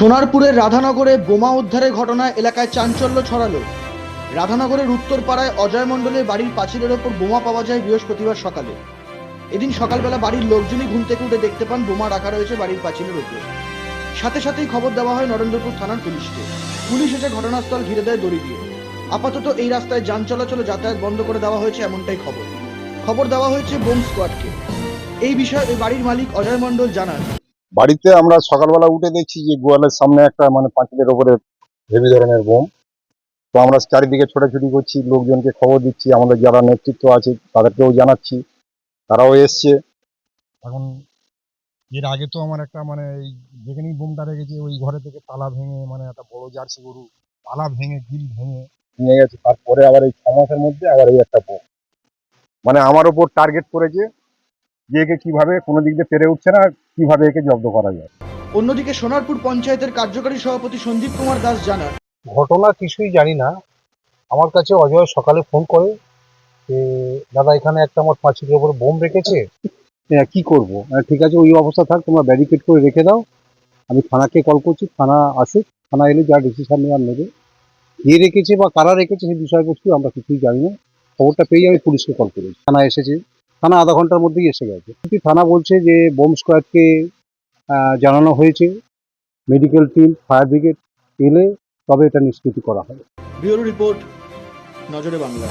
সোনারপুরের রাধানগরে বোমা উদ্ধারের ঘটনায় এলাকায় চাঞ্চল্য ছড়ালো। রাধানগরের উত্তরপাড়ায় অজয় মণ্ডলের বাড়ির পাঁচিলের ওপর বোমা পাওয়া যায় বৃহস্পতিবার সকালে। এদিন সকালবেলা বাড়ির লোকজনই ঘুম থেকে উঠে দেখতে পান বোমা রাখা রয়েছে বাড়ির পাঁচিলের ওপর। সাথে সাথেই খবর দেওয়া হয় নরেন্দ্রপুর থানার পুলিশকে। পুলিশ এসে ঘটনাস্থল ঘিরে দেয় দড়ি দিয়ে। আপাতত এই রাস্তায় যান চলাচল যাতায়াত বন্ধ করে দেওয়া হয়েছে এমনটাই খবর। খবর দেওয়া হয়েছে বোম স্কোয়াডকে। এই বিষয়ে বাড়ির মালিক অজয় মণ্ডল জানান। বাড়িতে আমরা সকালবেলা উঠে দেখছি যে গোয়ালের সামনে একটা মানে পাঁচিলের ওপরে হেভি ধরনের বোম। তো আমরা চারিদিকে ছোটাছুটি করছি লোকজনকে খবর দিচ্ছি আমাদের যারা নেতৃত্ব আছে তাদেরকেও জানাচ্ছি তারাও এসছে। এখন এর আগে তো আমার একটা মানে এই যেখানেই বোমটা রেখেছে ওই ঘরে থেকে তালা ভেঙে মানে একটা বড় জার্সি গরু তালা ভেঙে গিল ভেঙে নিয়ে গেছে। তারপরে আবার এই ছ মাসের মধ্যে আবার এই একটা বোম। মানে আমার ওপর টার্গেট করেছে যে একে কীভাবে কোনো দিক দিয়ে পেরে উঠছে না কীভাবে একে জব্দ করা যায়। অন্যদিকে সোনারপুর পঞ্চায়েতের কার্যকারী সভাপতি সন্দীপ কুমার দাস জানান ঘটনা কিছুই জানি না। আমার কাছে অজয় সকালে ফোন করে যে দাদা এখানে একটা আমার পাঁচিলের উপরে বোম রেখেছে। হ্যাঁ, কি করব? আহ, ঠিক আছে ওই অবস্থা থাক তোমরা ব্যারিকেড করে রেখে দাও। আমি থানাকে কল করছি থানা আসুক থানা এলে যা ডিসিশন নেওয়ার নেবে। কে রেখেছে বা কারা রেখেছে সেই বিষয়বস্তু আমরা কিছুই জানি না। খবরটা পেয়ে আমি পুলিশকে কল করেছি। থানা এসেছে। থানা আধা ঘণ্টার মধ্যেই এসে গেছে। থানা বলছে যে বোম স্কোয়াডকে জানানো হয়েছে। মেডিকেল টিম, ফায়ার ব্রিগেড এলে তবে এটা নিষ্কৃতি করা হবে। ব্যুরো রিপোর্ট, নজরে বাংলা